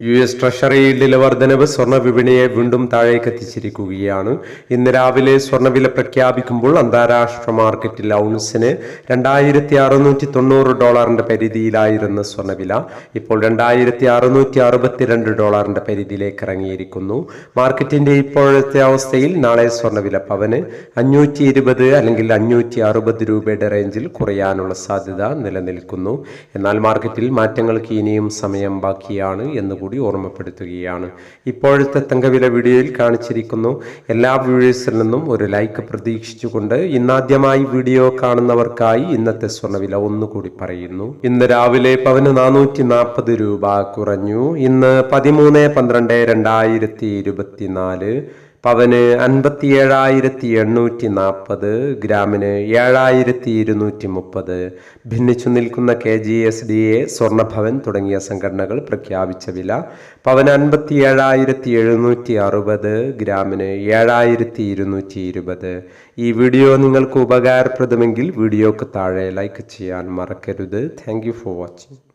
U S treasury ഈൽഡിലെ വർധനവ് സ്വർണ വിപണിയെ വീണ്ടും താഴേക്ക് എത്തിച്ചിരിക്കുകയാണ് ഇന്ന് രാവിലെ സ്വർണവില പ്രഖ്യാപിക്കുമ്പോൾ അന്താരാഷ്ട്ര മാർക്കറ്റിൽ ഔൺസിന് രണ്ടായിരത്തി അറുന്നൂറ്റി തൊണ്ണൂറ് ഡോളറിന്റെ പരിധിയിലായിരുന്ന സ്വർണവില ഇപ്പോൾ രണ്ടായിരത്തി അറുന്നൂറ്റി അറുപത്തിരണ്ട് ഡോളറിന്റെ പരിധിയിലേക്ക് ഇറങ്ങിയിരിക്കുന്നു മാർക്കറ്റിന്റെ ഇപ്പോഴത്തെ അവസ്ഥയിൽ നാളെ സ്വർണവില പവന് അഞ്ഞൂറ്റി ഇരുപത് അല്ലെങ്കിൽ അഞ്ഞൂറ്റി അറുപത് രൂപയുടെ റേഞ്ചിൽ കുറയാനുള്ള സാധ്യത നിലനിൽക്കുന്നു. എന്നാൽ മാർക്കറ്റിൽ മാറ്റങ്ങൾക്ക് ഇനിയും സമയം ബാക്കിയാണ് എന്ന് കൂടി ഓർമ്മപ്പെടുത്തുകയാണ്. ഇപ്പോഴത്തെ തങ്കവില വീഡിയോയിൽ കാണിച്ചിരിക്കുന്നു. എല്ലാ വ്യൂവേഴ്സിൽ നിന്നും ഒരു ലൈക്ക് പ്രതീക്ഷിച്ചുകൊണ്ട് ഇന്നാദ്യമായി വീഡിയോ കാണുന്നവർക്കായി ഇന്നത്തെ സ്വർണവില ഒന്നുകൂടി പറയുന്നു. ഇന്ന് രാവിലെ പവന് നാനൂറ്റി നാൽപ്പത് രൂപ കുറഞ്ഞു. ഇന്ന് പതിമൂന്ന് പന്ത്രണ്ട് രണ്ടായിരത്തി ഇരുപത്തിനാല്. പവന് അൻപത്തി ഏഴായിരത്തി എണ്ണൂറ്റി നാൽപ്പത് ഗ്രാമിന് ഏഴായിരത്തി ഇരുന്നൂറ്റി മുപ്പത് ഭിന്നിച്ചു നിൽക്കുന്ന K G S D A സ്വർണഭവൻ തുടങ്ങിയ സംഘടനകൾ പ്രഖ്യാപിച്ച വില പവന് അൻപത്തി ഏഴായിരത്തി എഴുന്നൂറ്റി അറുപത് ഗ്രാമിന് ഏഴായിരത്തി ഇരുന്നൂറ്റി ഇരുപത് ഈ വീഡിയോ നിങ്ങൾക്ക് ഉപകാരപ്രദമെങ്കിൽ വീഡിയോക്ക് താഴെ ലൈക്ക് ചെയ്യാൻ മറക്കരുത്. Thank for watching